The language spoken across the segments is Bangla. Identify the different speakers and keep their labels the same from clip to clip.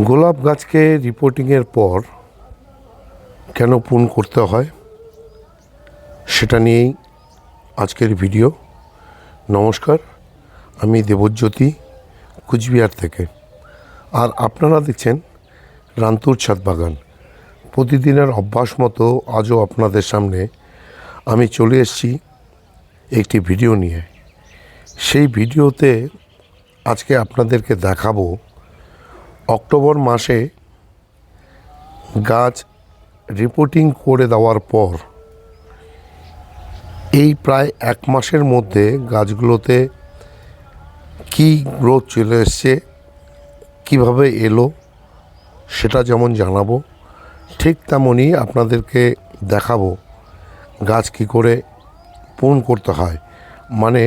Speaker 1: গোলাপ গাছকে রিপোর্টিংয়ের পর কেন পুন করতে হয় সেটা নিয়েই আজকের ভিডিও নমস্কার, আমি দেবজ্যোতি, কুচবিহার থেকে। আর আপনারা দেখছেন রান্তুর ছাদ বাগান। প্রতিদিনের অভ্যাস মতো আজও আপনাদের সামনে আমি চলে এসেছি একটি ভিডিও নিয়ে। সেই ভিডিওতে আজকে আপনাদেরকে দেখাবো অক্টোবর মাসে গাছ রিপোর্টিং করে দেওয়ার পর, এই প্রায় এক মাসের মধ্যে গাছগুলোতে কি গ্রোথ চলে এসছে, কীভাবে এলো, সেটা যেমন জানাব, ঠিক তেমনই আপনাদেরকে দেখাবো গাছ কি করে পূর্ণ করতে হয়। মানে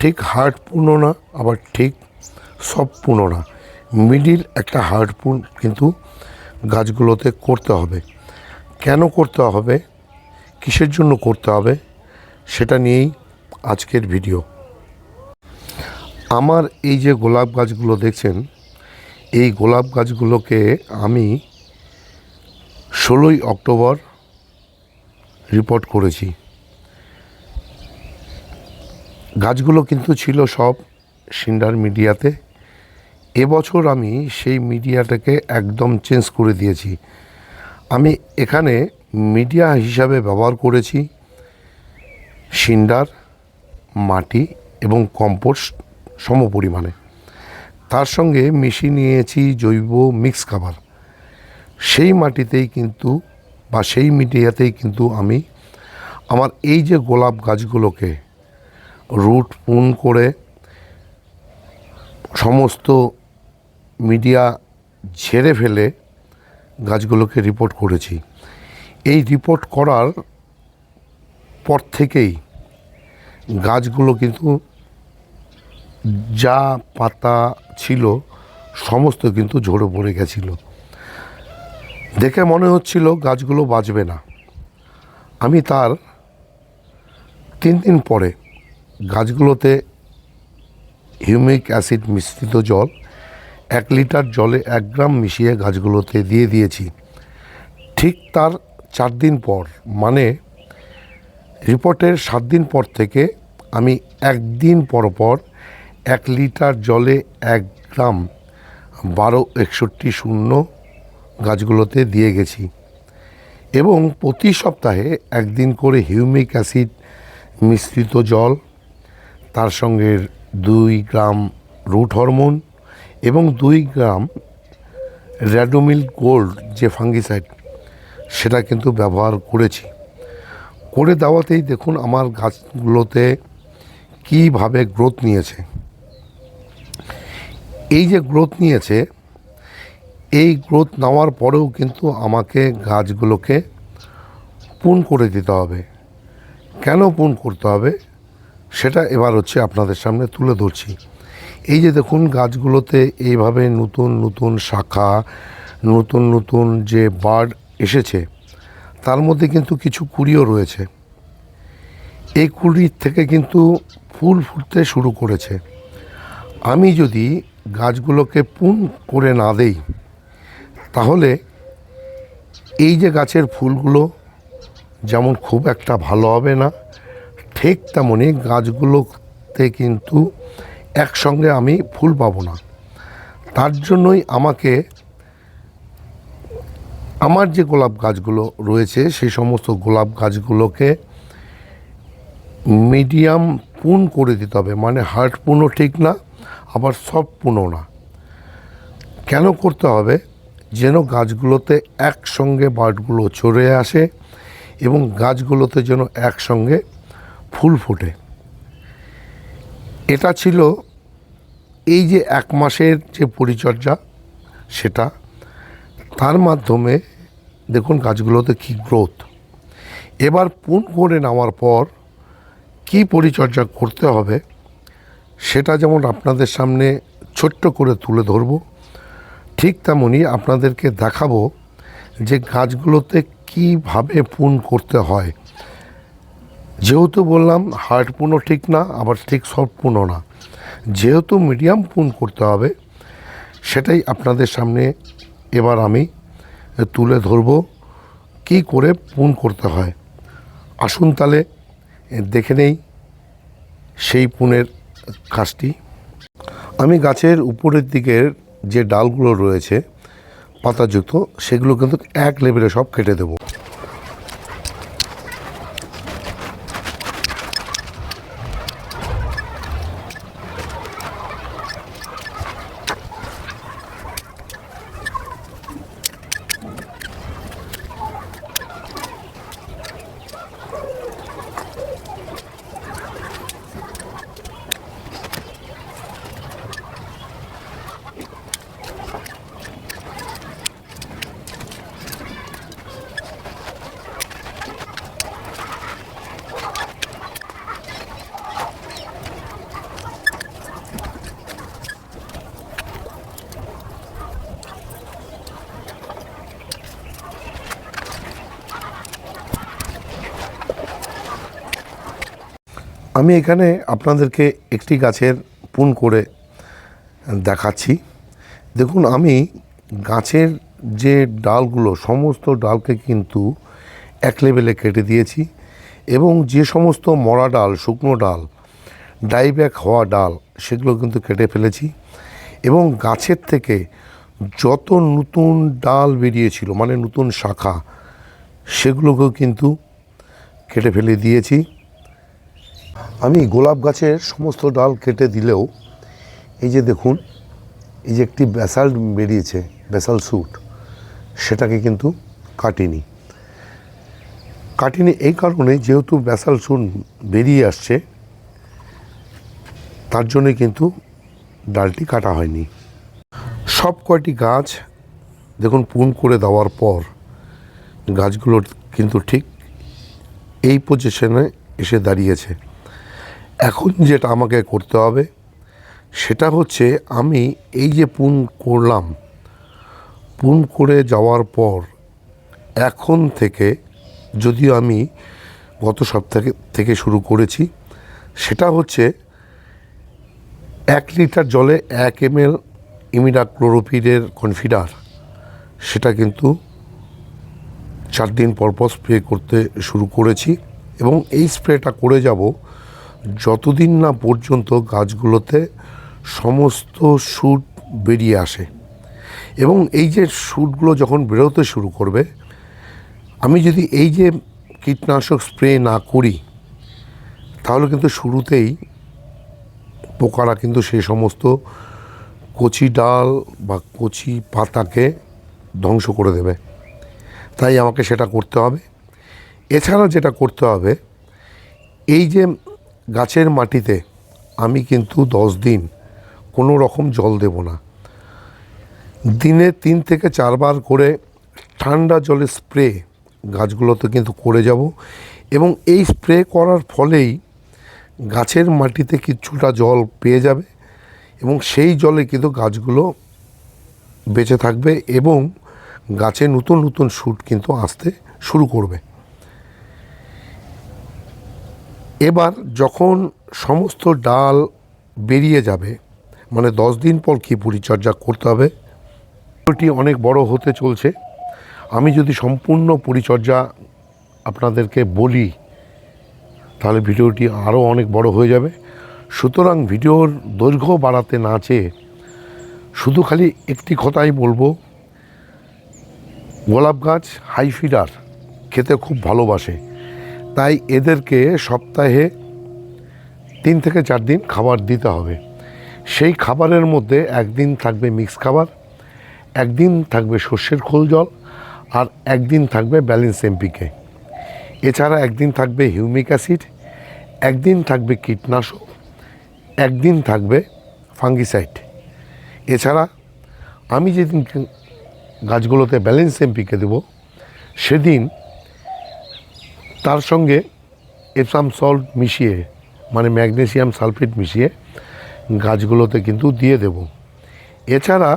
Speaker 1: ঠিক হার্ট পূর্ণ না, আবার ঠিক সব পূর্ণ না। মিডিল একটা হার্ট পূর্ণ কিন্তু গাছগুলোতে করতে হবে। কেন করতে হবে? কিসের জন্য করতে হবে? সেটা নিয়েই আজকের ভিডিও। আমার এই যে গোলাপ গাছগুলো দেখছেন, এই গোলাপ গাছগুলোকে আমি ষোলোই অক্টোবর রিপোর্ট করেছি। গাছগুলো কিন্তু ছিল সব সিন্ডার মিডিয়াতে। এবছর আমি সেই মিডিয়াটাকে একদম চেঞ্জ করে দিয়েছি। আমি এখানে মিডিয়া হিসাবে ব্যবহার করেছি সিন্ডার মাটি এবং কম্পোস্ট সম পরিমাণে। তার সঙ্গে মিশিয়ে নিয়েছি জৈব মিক্স খাবার। সেই মাটিতেই কিন্তু বা সেই মিডিয়াতেই কিন্তু আমি আমার এই যে গোলাপ গাছগুলোকে রুট পুন করে সমস্ত মিডিয়া ঝেড়ে ফেলে গাছগুলোকে রিপোর্ট করেছি। এই রিপোর্ট করার পর থেকেই গাছগুলো কিন্তু যা পাতা ছিল সমস্ত কিন্তু ঝরে পড়ে গেছিল। দেখে মনে হচ্ছিল গাছগুলো বাঁচবে না। আমি তার তিন দিন পরে গাছগুলোতে হিউমিক অ্যাসিড মিশ্রিত জল এক লিটার জলে এক গ্রাম মিশিয়ে গাছগুলোতে দিয়ে দিয়েছি। ঠিক তার চার দিন পর মানে রিপোর্টের সাত দিন পর থেকে আমি একদিন পর পর এক লিটার জলে এক গ্রাম বারো একষট্টি শূন্য গাছগুলোতে দিয়ে গেছি। এবং প্রতি সপ্তাহে একদিন করে হিউমিক অ্যাসিড মিশ্রিত জল, তার সঙ্গে দুই গ্রাম রুট হরমোন এবং দুই গ্রাম র্যাডোমিল গোল্ড যে ফাঙ্গিসাইড, সেটা কিন্তু ব্যবহার করেছি। করে দেওয়াতেই দেখুন আমার গাছগুলোতে কীভাবে গ্রোথ নিয়েছে। এই যে গ্রোথ নিয়েছে, এই গ্রোথ নেওয়ার পরেও কিন্তু আমাকে গাছগুলোকে পুন করে দিতে হবে। কেন পুন করতে হবে, সেটা এবার হচ্ছে আপনাদের সামনে তুলে ধরছি। এই যে দেখুন গাছগুলোতে এইভাবে নতুন নতুন শাখা, নতুন নতুন যে বার্ড এসেছে, তার মধ্যে কিন্তু কিছু কুড়িও রয়েছে। এই কুড়ির থেকে কিন্তু ফুল ফুটতে শুরু করেছে। আমি যদি গাছগুলোকে পুন করে না দেই, তাহলে এই যে গাছের ফুলগুলো যেমন খুব একটা ভালো হবে না, ঠিক তেমনই গাছগুলোতে কিন্তু একসঙ্গে আমি ফুল পাবো না। তার জন্যই আমাকে আমার যে গোলাপ গাছগুলো রয়েছে, সেই সমস্ত গোলাপ গাছগুলোকে মিডিয়াম পুন করে দিতে হবে। মানে হার্ট পুনও ঠিক না, আবার সব পুনও না। কেন করতে হবে? যেন গাছগুলোতে একসঙ্গে বার্ডগুলো চড়ে আসে এবং গাছগুলোতে যেন একসঙ্গে ফুল ফোটে। এটা ছিল এই যে এক মাসের যে পরিচর্যা, সেটা তার মাধ্যমে দেখুন গাছগুলোতে কী গ্রোথ এবার পুন করে নেওয়ার পর কি পরিচর্যা করতে হবে, সেটা যেমন আপনাদের সামনে ছোট্ট করে তুলে ধরব, ঠিক তেমনই আপনাদেরকে দেখাবো যে গাছগুলোতে কীভাবে পুন করতে হয়। যেহেতু বললাম হার্ট পুনও ঠিক না, আবার ঠিক সব পুনও না, যেহেতু মিডিয়াম পুন করতে হবে, সেটাই আপনাদের সামনে এবার আমি তুলে ধরব, কী করে পুন করতে হয়। আসুন তাহলে দেখে নেই সেই পুনের কাজটি। আমি গাছের উপরের দিকের যে ডালগুলো রয়েছে, পাতাযুক্ত, সেগুলো কিন্তু এক লেভেলে সব কেটে দেবো। আমি এখানে আপনাদেরকে একটি গাছের পুন করে দেখাচ্ছি। দেখুন, আমি গাছের যে ডালগুলো, সমস্ত ডালকে কিন্তু এক লেভেলে কেটে দিয়েছি এবং যে সমস্ত মরা ডাল, শুকনো ডাল ডাইব্যাক হওয়া ডাল, সেগুলো কিন্তু কেটে ফেলেছি এবং গাছের থেকে যত নতুন ডাল বেরিয়েছিল মানে নতুন শাখা, সেগুলোকেও কিন্তু কেটে ফেলে দিয়েছি। আমি গোলাপ গাছের সমস্ত ডাল কেটে দিলেও, এই যে দেখুন, এই যে একটি ব্যাসাল্ট বেরিয়েছে ব্যাসাল স্যুট, সেটাকে কিন্তু কাটিনি। কাটিনি এই কারণে যেহেতু ব্যাসাল স্যুট বেরিয়ে আসছে, তার জন্যে কিন্তু ডালটি কাটা হয়নি। সব কয়টি গাছ দেখুন পুন করে দেওয়ার পর গাছগুলোর কিন্তু ঠিক এই পজিশনে এসে দাঁড়িয়েছে। এখন যেটা আমাকে করতে হবে, সেটা হচ্ছে আমি এই যে পুন করলাম, পুন করে যাওয়ার পর এখন থেকে যদিও আমি গত সপ্তাহে থেকে শুরু করেছি, সেটা হচ্ছে এক লিটার জলে এক এম এল ইমিডাক্লোরোপিডের কনফিডার, সেটা কিন্তু চার দিন পর পর স্প্রে করতে শুরু করেছি এবং এই স্প্রেটা করে যাব যতদিন না পর্যন্ত গাছগুলোতে সমস্ত শ্যুট বেরিয়ে আসে এবং এই যে শ্যুটগুলো যখন বেরোতে শুরু করবে, আমি যদি এই যে কীটনাশক স্প্রে না করি, তাহলে কিন্তু শুরুতেই পোকারা কিন্তু সেই সমস্ত কচি ডাল বা কচি পাতাকে ধ্বংস করে দেবে। তাই আমাকে সেটা করতে হবে। এছাড়া যেটা করতে হবে, এই যে গাছের মাটিতে আমি কিন্তু দশ দিন কোনো রকম জল দেব না। দিনে তিন থেকে চারবার করে ঠান্ডা জলে স্প্রে গাছগুলোতে কিন্তু করে যাব এবং এই স্প্রে করার ফলেই গাছের মাটিতে কিছুটা জল পেয়ে যাবে এবং সেই জলে কিন্তু গাছগুলো বেঁচে থাকবে এবং গাছে নতুন নতুন শ্যুট কিন্তু আসতে শুরু করবে। এবার যখন সমস্ত ডাল বেরিয়ে যাবে মানে দশ দিন পর কী পরিচর্যা করতে হবে? ভিডিওটি অনেক বড় হতে চলছে। আমি যদি সম্পূর্ণ পরিচর্যা আপনাদেরকে বলি, তাহলে ভিডিওটি আরও অনেক বড় হয়ে যাবে। সুতরাং ভিডিওর দৈর্ঘ্য বাড়াতে না চেয়ে শুধু খালি একটি কথাই বলব, গোলাপ গাছ হাই ফিডার খেতে খুব ভালোবাসে। তাই এদেরকে সপ্তাহে তিন থেকে চার দিন খাবার দিতে হবে। সেই খাবারের মধ্যে একদিন থাকবে মিক্স খাবার, একদিন থাকবে সর্ষের খোল জল, আর একদিন থাকবে ব্যালেন্স এমপিকে। এছাড়া একদিন থাকবে হিউমিক অ্যাসিড, একদিন থাকবে কীটনাশক, একদিন থাকবে ফাঙ্গিসাইড। এছাড়া আমি যেদিন গাছগুলোতে ব্যালেন্স এমপিকে দেবো, সেদিন তার সঙ্গে এপসাম সল্ট মিশিয়ে মানে ম্যাগনেসিয়াম সালফেট মিশিয়ে গাছগুলোতে কিন্তু দিয়ে দেব। এছাড়া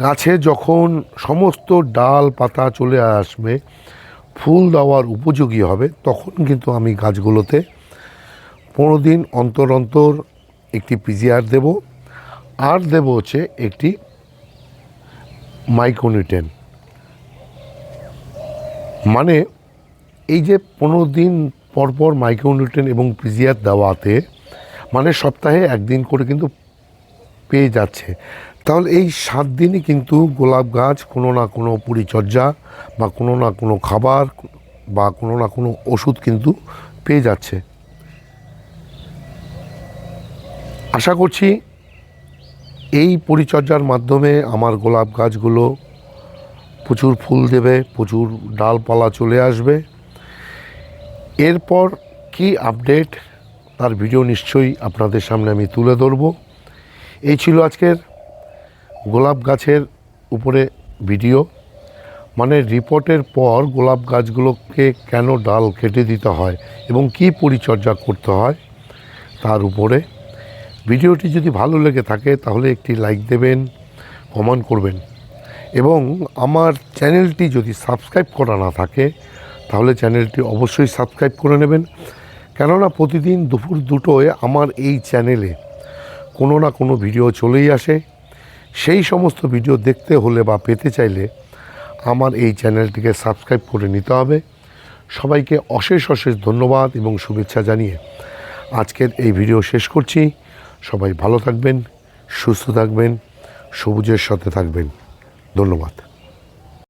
Speaker 1: গাছে যখন সমস্ত ডাল পাতা চলে আসবে, ফুল দেওয়ার উপযোগী হবে, তখন কিন্তু আমি গাছগুলোতে পনেরো দিন অন্তর অন্তর একটি পিজিআর দেব। আর দেব হচ্ছে একটি মাইক্রোনিউট্রেন। মানে এই যে পনেরো দিন পর পর মাইক্রোনিউট্রেন এবং পিজিআর দেওয়াতে মানে সপ্তাহে একদিন করে কিন্তু পেয়ে যাচ্ছে। তাহলে এই সাত দিনই কিন্তু গোলাপ গাছ কোনো না কোনো পরিচর্যা বা কোনো না কোনো খাবার বা কোনো না কোনো ওষুধ কিন্তু পেয়ে যাচ্ছে। আশা করছি এই পরিচর্যার মাধ্যমে আমার গোলাপ গাছগুলো প্রচুর ফুল দেবে, প্রচুর ডালপালা চলে আসবে। এরপর কি আপডেট তার ভিডিও নিশ্চয়ই আপনাদের সামনে আমি তুলে ধরবো। এই ছিল আজকের গোলাপ গাছের উপরে ভিডিও মানে রিপোর্টের পর গোলাপ গাছগুলোকে কেন ডাল কেটে দিতে হয় এবং কি পরিচর্যা করতে হয় তার উপরে। ভিডিওটি যদি ভালো লেগে থাকে তাহলে একটি লাইক দেবেন কমেন্ট করবেন। এবং আমার চ্যানেলটি যদি সাবস্ক্রাইব করা না থাকে তাহলে চ্যানেলটি অবশ্যই সাবস্ক্রাইব করে নেবেন। কেননা প্রতিদিন দুপুর দুটোয় আমার এই চ্যানেলে কোনো না কোনো ভিডিও চলেই আসে। সেই সমস্ত ভিডিও দেখতে হলে বা পেতে চাইলে আমার এই চ্যানেলটিকে সাবস্ক্রাইব করে নিতে হবে। সবাইকে অশেষ অশেষ ধন্যবাদ এবং শুভেচ্ছা জানিয়ে আজকের এই ভিডিও শেষ করছি। সবাই ভালো থাকবেন, সুস্থ থাকবেন, সবুজের সাথে থাকবেন। ধন্যবাদ।